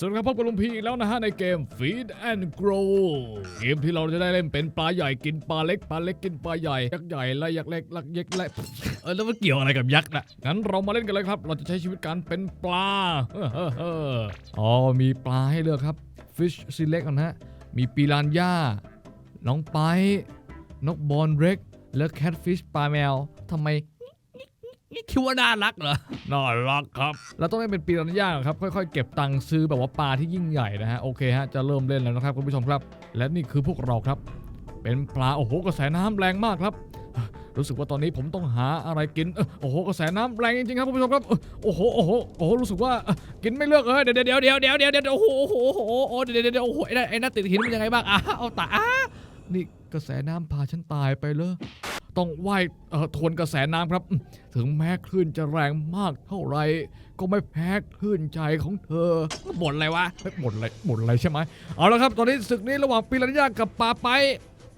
สวัสดีครับพบกับลุงพีอีกแล้วนะฮะ ในเกม Feed and Grow เกมที่เราจะได้เล่นเป็นปลาใหญ่กินปลาเล็กปลาเล็กกินปลาใหญ่ ยักษ์ใหญ่และยักษ์เล็กลักยักษ์เล็กเออแล้วมันเกี่ยวอะไรกับยักษ์นะงั้นเรามาเล่นกันเลยครับ เราจะใช้ชีวิตการเป็นปลาอ๋อมีปลาให้เลือกครับ Fish Select ก่อนนะฮะมีปีรานย่าน้องไปนกบอลเร็กและแคทฟิชปลาแมวทำไม นี่คิดว่าน่ารักเหรอ น่ารักครับ เราต้องให้เป็นปีรันย่างครับ ค่อยๆ เก็บตังค์ซื้อแบบว่าปลาที่ยิ่งใหญ่นะฮะ โอเคฮะ จะเริ่มเล่นแล้วนะครับคุณผู้ชมครับ และนี่คือพวกเราครับ เป็นปลา โอ้โห กระแสน้ำแรงมากครับ รู้สึกว่าตอนนี้ผมต้องหาอะไรกินเออโอ้โห กระแสน้ำแรงจริงๆครับคุณผู้ชมครับเออโอ้โห โอ้โห โอ้โห รู้สึกว่าเออกินไม่เลือกเลยเดี๋ยวเดี๋ยวเดี๋ยวเดี๋ยวเดี๋ยวเดี๋ยวเดี๋ยวโอ้โห โอ้โห โอ้โหโอ้โหเดี๋ยวเดี๋ยวเดี๋ยวโอ้โห ไอ้นั่นไอ้นั่นติดหินเป็นยังไงบ้างอะเอาตาอะนี่กระแสน้ำพาฉันตายไปเลย ต้องว่ายเอ่อทวนกระแสน้ำครับอืมถึงแม้คลื่นจะแรงมากเท่าไหรก็ไม่แพ้คลื่นใจของเธอบ่นอะไรวะเฮ้ยหมดอะไรหมดอะไรใช่ไหมเอาละครับ ตอนนี้ศึกนี้ระหว่างปิรันย่ากับปาไป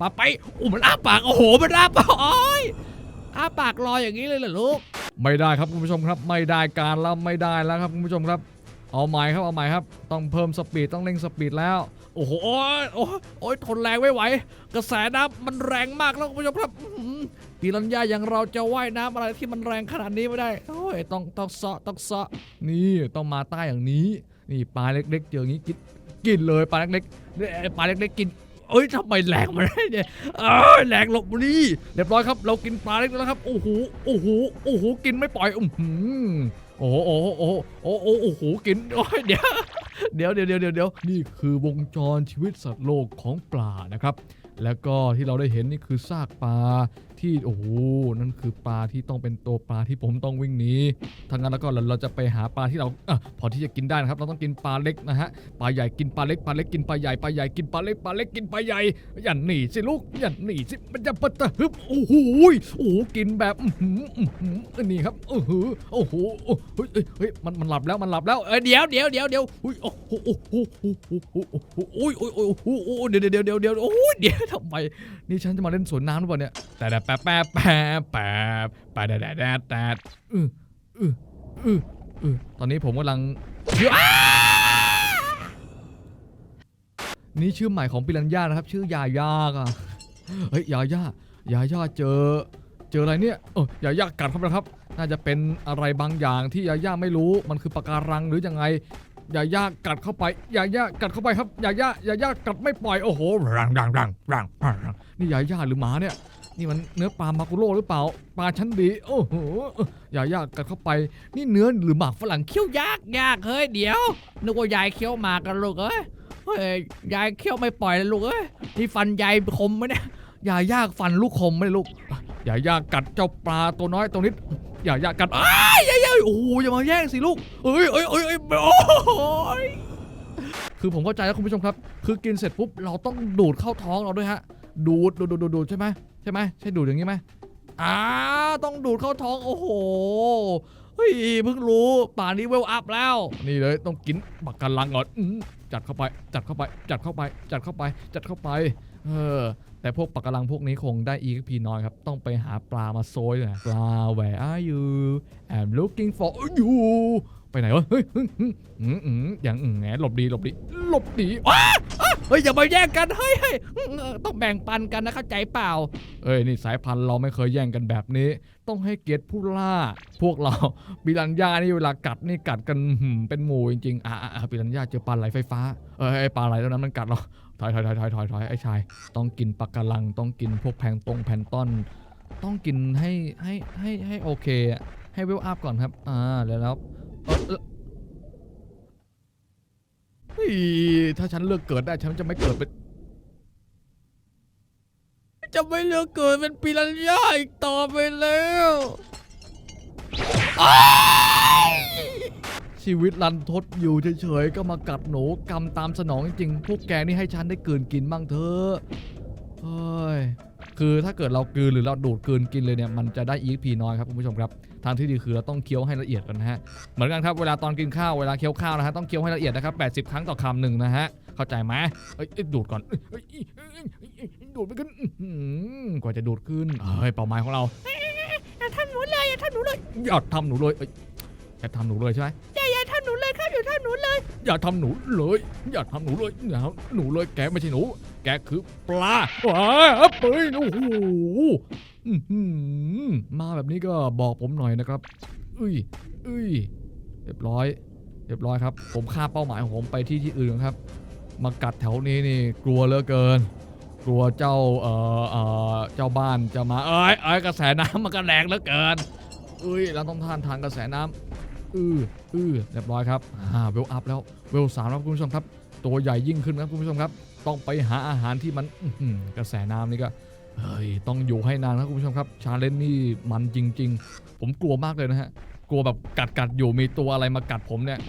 ปาไปโอ้มันอ้าปากโอ้โหมันอ้าปากโอ้ยอ้าปากรออย่างนี้เลยเหรอลูกไม่ได้ครับคุณผู้ชมครับ ไม่ได้การแล้วไม่ได้แล้วครับคุณผู้ชมครับ เอาใหม่ครับเอาใหม่ครับ ต้องเพิ่มสปีดต้องเร่งสปีดแล้ว โอ้โหโอ้ยโอ้ยทนแรงไม่ไหว กระแสน้ำมันแรงมากแล้วคุณผู้ชมครับอื้อหือปีรัญญาอย่างเราจะว่ายน้ำอะไรที่มันแรงขนาดนี้ไม่ได้โอ้ยต้องต้องเซาะต้องเซาะนี่ต้องมาใต้อย่างนี้ นี่ปลาเล็กๆเจออย่างนี้กินกินเลยปลาเล็กๆเนี่ยปลาเล็กๆกินเอ้ยทำไมแรงมาได้เนี่ยเอ้ยแรงหลบบุรีเรียบร้อยครับ เรากินปลาเล็กแล้วครับ โอ้โห โอ้โห โอ้โห กินไม่ปล่อยอือหือ โอ้โหโอ้โหโอ้โหโอ้โหโอ้โหกินโอ้ยเดี๋ยวเดี๋ยวเดี๋ยวเดี๋ยวเดี๋ยวเดี๋ยวนี่คือวงจรชีวิตสัตว์โลกของปลานะครับ แล้วก็ที่เราได้เห็นนี่คือซากปลา ที่โอ้โหนั่นคือปลาที่ต้องเป็นตัวปลาที่ผมต้องวิ่งหนีทางนั้นแล้วก็เราเราจะไปหาปลาที่เราอพอที่จะกินได้นะครับ เราต้องกินปลาเล็กนะฮะปลาใหญ่กินปลาเล็กปลาเล็กกินปลาใหญ่ปลาใหญ่กินปลาเล็กปลาเล็กกินปลาใหญ่อย่าหนีสิลูกอย่าหนีสิมันจะปะตะฮึบโอ้โหโอ้โหกินแบบอื้อหืออื้อหืออันนี้ครับโอ้โหโอ้โหเฮ้ยเฮ้ยมันมันหลับแล้วมันหลับแล้วเอ้ยเดี๋ยวเดี๋ยวเดี๋ยวเดี๋ยวอุ้ยโอ้โหโอ้โหโอ้โหโอ้โหโอ้โหโอ้โอ้ยโอ้ยโอ้ยโอ้ยเดี๋ยวเดี๋ยวเดี๋ยวเดี๋ยวโอ้ยเดี๋ยวทำไมนี่ฉันจะมาเล่นสวนน้ำหรือเปล่าเนี่ยแต่แต่ป๊บแป๊บแป๊บแป๊บแป๊บแดดแดดแดดแดอืออืออืออือตอนนี้ผมกำลัง นี่ชื่อใหม่ของปิรันย่านะครับ ชื่อยาย่าอะเฮ้ยยาย่ายาย่าเจอ เจออะไรเนี่ยเออยาย่ากัดเข้าไปแล้วครับ น่าจะเป็นอะไรบางอย่างที่ยาย่าไม่รู้มันคือปะการังหรือยังไงยาย่ากัดเข้าไปยาย่ากัดเข้าไปครับยาย่ายาย่ากัดไม่ปล่อยโอ้โหรังรังรังรังรังนี่ยาย่าหรือหมาเนี่ย นี่มันเนื้อปลามากุโร่หรือเปล่า ปลาชั้นดี โอ้โห อย่ายากกัดเข้าไป นี่เนื้อหรือหมากฝรั่งเคี้ยวยากยากเฮ้ยเดี๋ยว นึกว่ายายเคี้ยวหมากกันลูกเอ้ย เฮ้ยยายเคี้ยวไม่ปล่อยเลยลูกเอ้ยนี่ฟันยายคมไหมเนี่ยยาย่าฟันลูกคมไหม่ลูก อย่ายากกัดเจ้าปลาตัวน้อยตัวนิด อย่ายากกัดอ้ายยายโอ้โหอย่ามาแย่งสิลูก เอ้ยเอ้ยเอ้ยเอ้ยโอ้ยคือผมเข้าใจแล้วคุณผู้ชมครับ คือกินเสร็จปุ๊บเราต้องดูดเข้าท้องเราด้วยฮะ ดูดดูดดูดดูดใช่ไหม ใช่ไหมใช่ดูดอย่างนี้ไหมอ่าต้องดูดเข้าท้องโอ้โหเฮ้ยเพิ่งรู้ป่านนี้เวลอัพแล้ว นี่เลยต้องกินบักกันลังก่อนจัดเข้าไป จัดเข้าไป จัดเข้าไป จัดเข้าไป จัดเข้าไปเออแต่พวกปักกะลังพวกนี้คงได้ EXP น้อยครับ ต้องไปหาปลามาโซยเลยปลา where are you I'm looking for you ไปไหนวะเฮ้ยอืมอืมอืมอืมอย่างอืมแหงหลบดีหลบดีหลบดีอ๊ะเฮ้ยอย่ามาแย่งกันเฮ้ยเฮ้ยเออต้องแบ่งปันกันนะเข้าใจเปล่า เอ้ยนี่สายพันธุ์เราไม่เคยแย่งกันแบบนี้ ต้องให้เกียรติผู้ล่า พวกเราปิรันย่านี่เวลากัดนี่กัดกันหืมเป็นหมู่จริงๆอะอะอะปิรันย่าเจอปลาไหลไฟฟ้าเอ้ยไอ้ปลาไหลตัวนั้นมันกัดเราถอยถอยถอยถอยถอยถอยไอ้ชาย ต้องกินปลากระลังต้องกินพวกแพลงตรงแพลนต้นต้องกินให้ให้ให้ให้โอเคอะให้เวลอัพก่อนครับอ่าแล้วแล้ว เฮ้ยถ้าฉันเลือกเกิดได้ฉันจะไม่เกิดเป็นจะไม่เลือกเกิดเป็นปีรัญญาอีกต่อไปแล้วชีวิตรันทดอยู่เฉยๆก็มากัดหนูกรรมตามสนองจริงๆพวกแกนี่ให้ฉันได้กลืนกินบ้างเถอะเฮ้ย คือถ้าเกิดเรากลืนหรือเราดูดกลืนกินเลยเนี่ยมันจะได้ EXP น้อยครับคุณผู้ชมครับทางที่ดีคือเราต้องเคี้ยวให้ละเอียดกันนะฮะเหมือนกันครับเวลาตอนกินข้าวเวลาเคี้ยวข้าวนะฮะต้องเคี้ยวให้ละเอียดนะครับ 80 ครั้งต่อคำหนึ่งนะฮะเข้าใจไหมเอ้ยเอ้ยดูดก่อนเอ้ยเอ้ยเอ้ยเอ้ยเอ้ยเอ้ยดูดไปขึ้นอื้อหือกว่าจะดูดขึ้นเฮ้ยเป้าหมายของเราอย่าทำหนูเลยอย่าทำหนูเลยอย่าทำหนูเลยเอ้ยอย่าทำหนูเลยใช่ไหมอย่าอย่าทำหนูเลยครับอย่าทำหนูเลย อย่าทำหนูเลย อย่าทำหนูเลยอย่าทำหนูเลยแกไม่ใช่หนู แกคือปลาว้าเฮ้ยโอ้โหมาแบบนี้ก็บอกผมหน่อยนะครับอุ้ยอุ้ยเรียบร้อย เรียบร้อยครับ ผมฆ่าเป้าหมายของผมไปที่ที่อื่นครับ มากัดแถวนี้นี่กลัวเหลือเกิน กลัวเจ้าเอ่อเอ่อเจ้าบ้านจะมาเอ้ยเอ้ยกระแสน้ำมันก็แรงเหลือเกินเอ้ยเราต้องท่านทานกระแสน้ำอืออือเรียบร้อยครับอ่าเวลอัพแล้วเวลสามครับคุณผู้ชมครับ ตัวใหญ่ยิ่งขึ้นครับคุณผู้ชมครับ ต้องไปหาอาหารที่มันกระแสน้ำนี่ก็เฮ้ยต้องอยู่ให้นานครับคุณผู้ชมครับ ชาเลนจ์นี่มันจริง ๆ ผมกลัวมากเลยนะฮะ กลัวแบบกัดกัดอยู่มีตัวอะไรมากัดผมเนี่ย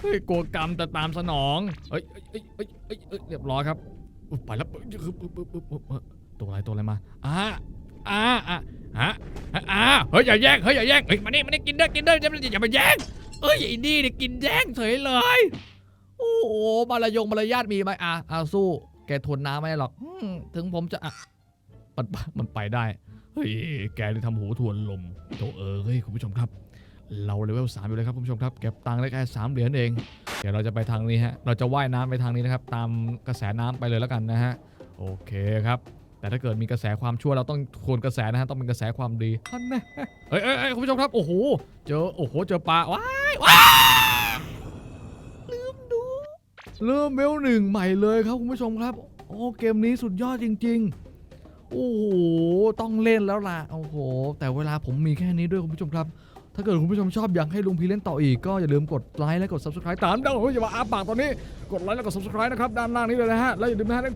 เฮ้ยกลัวกรรมจะตามสนองเอ้ยเอ้ยเอ้ยเอ้ยเรียบร้อยครับไปแล้วตัวอะไรตัวอะไรมาอ่าอ่าอ่าฮะอ่าเฮ้ยอย่าแย่งเฮ้ยอย่าแย่งเฮ้ยมานี่มานี่กินได้กินได้ออย่ามาแย่งเอ้ยไอ้นี่เนี่ยกินแย่งเฉยเลย มารยงมารยาทมีไหมอะอะสู้ แกทนน้ำไม่ได้หรอกอืมถึงผมจะอะมันมันไปได้ เฮ้ย แกนี่ทำหูทวนลมโตเออเฮ้ยคุณผู้ชมครับ เราเลเวลสามอยู่เลยครับคุณผู้ชมครับ เก็บตังค์ได้แค่สามเหรียญเอง เดี๋ยวเราจะไปทางนี้ฮะ เราจะว่ายน้ำไปทางนี้นะครับ ตามกระแสน้ำไปเลยแล้วกันนะฮะ โอเคครับ แต่ถ้าเกิดมีกระแสความชั่วเราต้องทวนกระแสนะฮะ ต้องเป็นกระแสความดีท่านแน่เอ้ยเอ้ยเอ้ยคุณผู้ชมครับ โอ้โห เจอ โอ้โห เจอปลา ว้ายว้ายลืมดู เริ่มเวลหนึ่งใหม่เลยครับคุณผู้ชมครับ โอ้เกมนี้สุดยอดจริง ๆ โอ้โหต้องเล่นแล้วล่ะโอ้โห แต่เวลาผมมีแค่นี้ด้วยคุณผู้ชมครับ ถ้าเกิดคุณผู้ชมชอบอยากให้ลุงพีเล่นต่ออีกก็อย่าลืมกดไลค์และกด subscribe ตามดังโอ้ยอย่ามาอาปากตอนนี้กดไลค์และกด subscribe นะครับด้านล่างนี้เลยนะฮะแล้วอย่าลืมนะฮะเล่น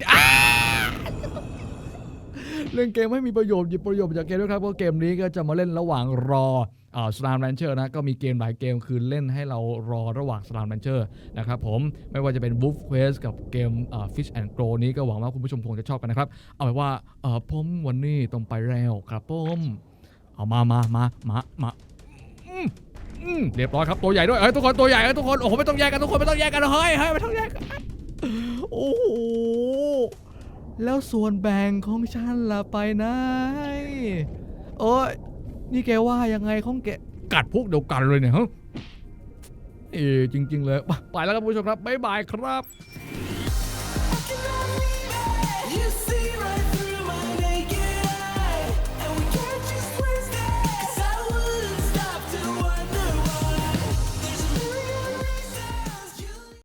เล่นเกมให้มีประโยชน์หยิบประโยชน์จากเกมด้วยครับเพราะเกมนี้ก็จะมาเล่นระหว่างรอ สลามแรนเชอร์นะก็มีเกมหลายเกมคือเล่นให้เรารอระหว่างสลามแรนเชอร์นะครับผมไม่ว่าจะเป็น Wolf Quest กับเกมอ่า Fish and Grow นี้ก็หวังว่าคุณผู้ชมคงจะชอบกันนะครับ เอาไปนว่าผมวันนี้ต้องไปแล้วครับผมเอามามามามามาเรียบร้อยครับตัวใหญ่ด้วยเฮ้ยทุกคนตัวใหญ่ทุกคนโอ้โหไม่ต้องแยกกันทุกคนไม่ต้องแยกกันเฮ้ยเฮ้ยไม่ต้องแยกกันโอ้โหแล้วส่วนแบ่งของฉันล่ะไปไหนโอ้ย นี่แกว่ายังไงของแกกัดพวกเดียวกันเลยเนี่ยฮะเออจริง ๆ เลยไปแล้วครับผู้ชมครับบ๊ายบายครับ You see right